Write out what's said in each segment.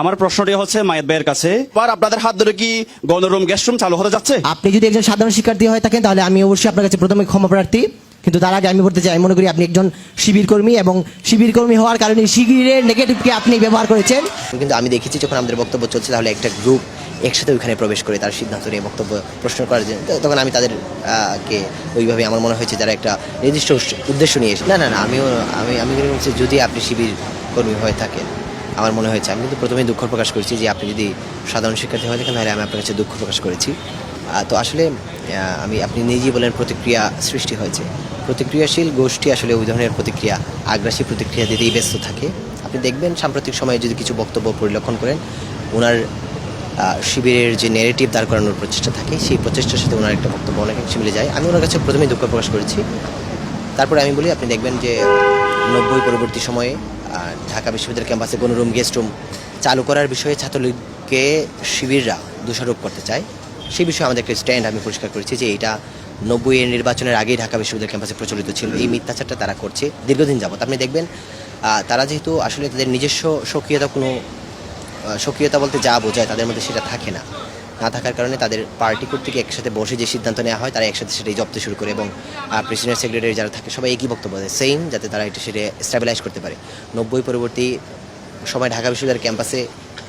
আমার প্রশ্নটি হচ্ছে মায়ের ভাইয়ের কাছে এবার আপনাদের হাত ধরে কি গণরুম গেস্ট রুম চালু হতে যাচ্ছে? আপনি যদি একজন সাধারণ শিক্ষার্থী হয়ে থাকেন তাহলে আমি অবশ্যই আপনার কাছে প্রথমে ক্ষমা প্রার্থী। কিন্তু তার আগে আমি বলতে চাই আমি মনে করি আপনি একজন শিবির কর্মী এবং শিবির কর্মী হওয়ার কারণে শিবিরের নেগেটিভকে আপনি ব্যবহার করেছেন। কিন্তু আমি দেখেছি যখন আমাদের বক্তব্য চলছে তাহলে একটা গ্রুপ একসাথে ওইখানে প্রবেশ করে তার সিদ্ধান্ত নিয়ে বক্তব্য প্রশ্ন করার জন্য। তখন আমি তাদের আহ, কে ওইভাবে আমার মনে হয়েছে যারা একটা নির্দিষ্ট উদ্দেশ্য নিয়ে এসে না না না আমিও আমি আমি মনে করছি যদি আপনি শিবির কর্মী হয়ে থাকেন আমার মনে হয়েছে, আমি কিন্তু প্রথমেই দুঃখ প্রকাশ করেছি যে আপনি যদি সাধারণ শিক্ষার্থী হয়ে থাকেন, তাহলে আমি আপনার কাছে দুঃখ প্রকাশ করেছি। তো আসলে আমি, আপনি নিজেই বলেন প্রতিক্রিয়া সৃষ্টি হয়েছে। প্রতিক্রিয়াশীল গোষ্ঠী আসলে ওই ধরনের প্রতিক্রিয়া, আগ্রাসী প্রতিক্রিয়া দিতেই ব্যস্ত থাকে। আপনি দেখবেন সাম্প্রতিক সময়ে যদি কিছু বক্তব্য পরিলক্ষণ করেন ওনার শিবিরের যে নেগেটিভ দাঁড় করানোর প্রচেষ্টা থাকে, সেই প্রচেষ্টার সাথে ওনার একটা বক্তব্য অনেকাংশে মিলে যায়। আমি ওনার কাছে প্রথমেই দুঃখ প্রকাশ করেছি। তারপরে আমি বলি, আপনি দেখবেন যে নব্বই পরবর্তী সময়ে ঢাকা বিশ্ববিদ্যালয় ক্যাম্পাসে কোনো রুম গেস্ট রুম চালু করার বিষয়ে ছাত্রলীগকে শিবিররা দোষারোপ করতে চায়। সেই বিষয়ে আমাদের একটা স্ট্যান্ড আমি পরিষ্কার করেছি যে এটা নব্বই এর নির্বাচনের আগেই ঢাকা বিশ্ববিদ্যালয় ক্যাম্পাসে প্রচলিত ছিল। এই মিথ্যাচারটা তারা করছে দীর্ঘদিন যাবত আপনি দেখবেন তারা যেহেতু আসলে তাদের নিজস্ব সক্রিয়তা কোনো সক্রিয়তা বলতে যা বোঝায় তাদের মধ্যে সেটা থাকে না। না থাকার কারণে তাদের পার্টি কর্তৃক একসাথে বসে যে সিদ্ধান্ত নেওয়া হয় তারা একসাথে সেটাই জব্দ শুরু করে এবং প্রেসিডেন্ট সেক্রেটারি যারা থাকে সবাই একই বক্তব্য দেয় সেম যাতে তারা এটা সেটা স্ট্যাবিলাইজ করতে পারে। নব্বই পরবর্তী সময় ঢাকা বিশ্ববিদ্যালয়ের ক্যাম্পাসে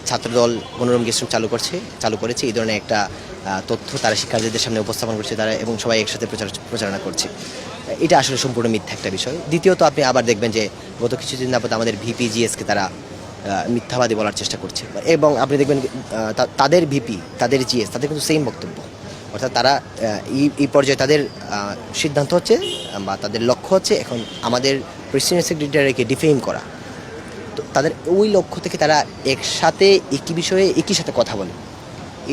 ছাত্রদল মনোরম গেস্ট চালু করছে চালু করেছে। এই ধরনের একটা তথ্য তারা শিক্ষার্থীদের সামনে উপস্থাপন করছে তারা এবং সবাই একসাথে প্রচার প্রচারণা করছে। এটা আসলে সম্পূর্ণ মিথ্যা একটা বিষয়। দ্বিতীয়ত আপনি আবার দেখবেন যে গত কিছুদিন যাবত আমাদের ভিপিজিএসকে তারা আহ, মিথ্যাবাদী বলার চেষ্টা করছে। এবং আপনি দেখবেন তাদের ভিপি তাদের জিএস তাদের কিন্তু সেম বক্তব্য। অর্থাৎ তারা এই পর্যায়ে তাদের সিদ্ধান্ত হচ্ছে, বা তাদের লক্ষ্য হচ্ছে এখন আমাদের প্রেসিডেন্ট সেক্রেটারিকে ডিফেম করা। তো তাদের ওই লক্ষ্য থেকে তারা একসাথে, একই বিষয়ে, একই সাথে কথা বলে।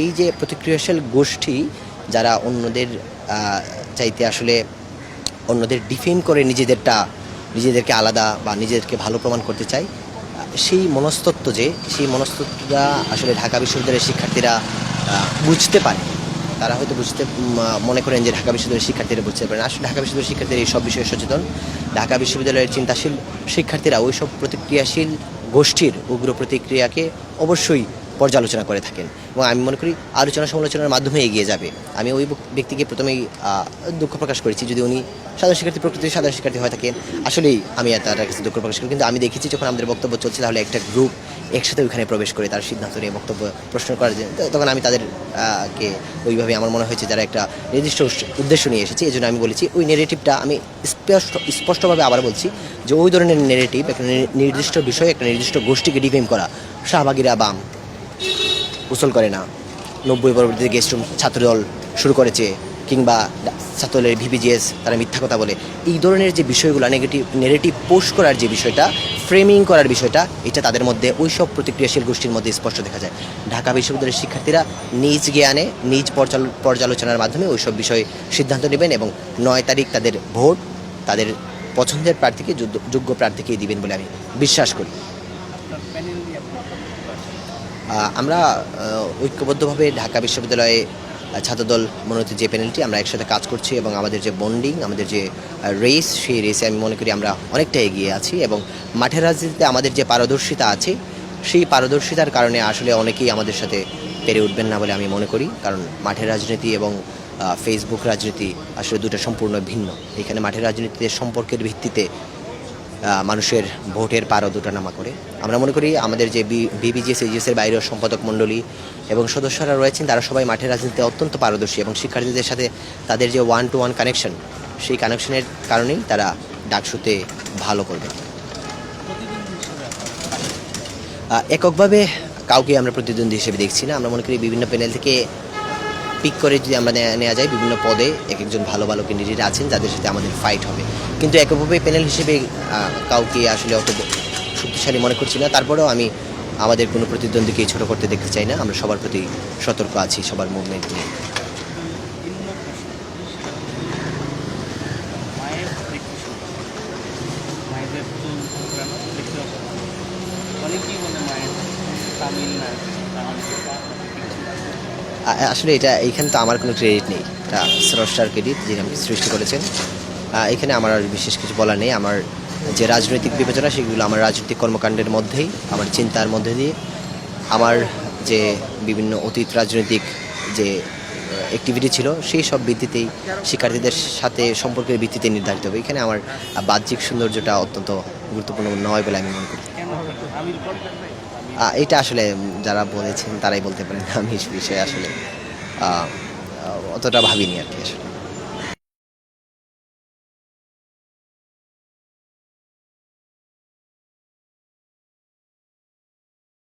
এই যে প্রতিক্রিয়াশীল গোষ্ঠী যারা অন্যদের চাইতে আসলে অন্যদের ডিফেম করে নিজেদেরটা, নিজেদেরকে আলাদা বা নিজেদেরকে ভালো প্রমাণ করতে চায় সেই মনস্তত্ব যে, সেই মনস্তত্বটা আসলে ঢাকা বিশ্ববিদ্যালয়ের শিক্ষার্থীরা বুঝতে পারে। তারা হয়তো বুঝতে মনে করেন যে ঢাকা বিশ্ববিদ্যালয়ের শিক্ষার্থীরা বুঝতে পারেন আসলে ঢাকা বিশ্ববিদ্যালয়ের শিক্ষার্থীরা এই সব বিষয়ে সচেতন। ঢাকা বিশ্ববিদ্যালয়ের চিন্তাশীল শিক্ষার্থীরা ওই সব প্রতিক্রিয়াশীল গোষ্ঠীর উগ্র প্রতিক্রিয়াকে অবশ্যই পর্যালোচনা করে থাকেন এবং আমি মনে করি আলোচনা সমালোচনার মাধ্যমে এগিয়ে যাবে। আমি ওই ব্যক্তিকে প্রথমেই দুঃখ প্রকাশ করেছি যদি উনি সাধারণ শিক্ষার্থী, প্রকৃতির সাধারণ শিক্ষার্থী হয়ে থাকেন, আসলেই আমি তার কাছে দুঃখ প্রকাশ করি। কিন্তু আমি দেখেছি যখন আমাদের বক্তব্য চলছে, তাহলে একটা গ্রুপ একসাথে ওইখানে প্রবেশ করে তার সিদ্ধান্ত নিয়ে বক্তব্য প্রশ্ন করার তখন আমি তাদের কে ওইভাবে আমার মনে হয়েছে যারা একটা নির্দিষ্ট উদ্দেশ্য নিয়ে এসেছে এই জন্য আমি বলেছি ওই নেগেটিভটা আমি স্পষ্ট, স্পষ্টভাবে আবার বলছি যে ওই ধরনের নেগেটিভ একটা নির্দিষ্ট বিষয়ে, একটা নির্দিষ্ট গোষ্ঠীকে ডিফেম করা, শাহবাগিরা বাম গোসল করে না। নব্বই পরবর্তীতে গেস্ট রুম ছাত্রদল শুরু করেছে কিংবা ছাত্রদলের ভিপিজিএস তারা মিথ্যা কথা বলে। এই ধরনের যে বিষয়গুলো নেগেটিভ নেগেটিভ পোস্ট করার যে বিষয়টা ফ্রেমিং করার বিষয়টা, এটা তাদের মধ্যে ওই সব প্রতিক্রিয়াশীল গোষ্ঠীর মধ্যে স্পষ্ট দেখা যায়। ঢাকা বিশ্ববিদ্যালয়ের শিক্ষার্থীরা নিজ জ্ঞানে, নিজ পর্যাল- পর্যালোচনার মাধ্যমে ওই সব বিষয়ে সিদ্ধান্ত নেবেন এবং নয় তারিখ তাদের ভোট, তাদের পছন্দের প্রার্থীকে, যোগ্য- প্রার্থীকেই দিবেন বলে আমি বিশ্বাস করি। আমরা ঐক্যবদ্ধভাবে ঢাকা বিশ্ববিদ্যালয়ে ছাত্রদল মনোনীত যে প্যানেলটি আমরা একসাথে কাজ করছি এবং আমাদের যে বন্ডিং আমাদের যে রেস সেই রেসে আমি মনে করি আমরা অনেকটা এগিয়ে আছি এবং মাঠের রাজনীতিতে আমাদের যে পারদর্শিতা আছে, সেই পারদর্শিতার কারণে আসলে অনেকেই আমাদের সাথে পেরে উঠবেন না বলে আমি মনে করি। কারণ মাঠের রাজনীতি এবং ফেসবুক রাজনীতি আসলে দুটো সম্পূর্ণ ভিন্ন। এখানে মাঠের রাজনীতিতে সম্পর্কের ভিত্তিতে মানুষের ভোটের পারদ ওঠানামা করে। আমরা মনে করি আমাদের যে বিবিজিএস এজিএসের বাইরেও সম্পাদক মণ্ডলী এবং সদস্যরা রয়েছেন, তারা সবাই মাঠের রাজনীতিতে অত্যন্ত পারদর্শী এবং শিক্ষার্থীদের সাথে তাদের যে ওয়ান টু ওয়ান কানেকশন সেই কানেকশনের কারণেই তারা ডাকসুতে ভালো করবে। এককভাবে কাউকে আমরা প্রতিদ্বন্দ্বী হিসেবে দেখছি না। আমরা মনে করি বিভিন্ন প্যানেল থেকে পিক করে যদি আমরা নেওয়া যায় বিভিন্ন পদে এক একজন ভালো ভালো ক্যান্ডিডেট আছেন, যাদের সাথে আমাদের ফাইট হবে। কিন্তু এককভাবে প্যানেল হিসেবে কাউকে আসলে অত শক্তিশালী মনে করছি না। তারপরেও আমি আমাদের কোনো প্রতিদ্বন্দ্বীকে ছোট করতে দেখতে চাই না। আমরা সবার প্রতি সতর্ক আছি, সবার মুভমেন্ট নিয়ে। মায়ের তামিল। আসলে এটা এইখানে তো আমার কোনো ক্রেডিট নেই। এটা স্রষ্টার ক্রেডিট যিনি আমাকে সৃষ্টি করেছেন। এখানে আমার আর বিশেষ কিছু বলা নেই। আমার যে রাজনৈতিক বিবেচনা, সেগুলো আমার রাজনৈতিক কর্মকাণ্ডের মধ্যেই, আমার চিন্তার মধ্যে দিয়ে। আমার যে বিভিন্ন অতীত রাজনৈতিক যে অ্যাক্টিভিটি ছিল, সেই সব ভিত্তিতেই শিক্ষার্থীদের সাথে সম্পর্কের ভিত্তিতে নির্ধারিত হবে। এখানে আমার বাহ্যিক সৌন্দর্যটা অত্যন্ত গুরুত্বপূর্ণ নয় বলে আমি মনে করি। এটা আসলে যারা বলেছেন তারাই বলতে পারেন আমি বিষয়ে আসলে অতটা ভাবিনি আর কি আসলে।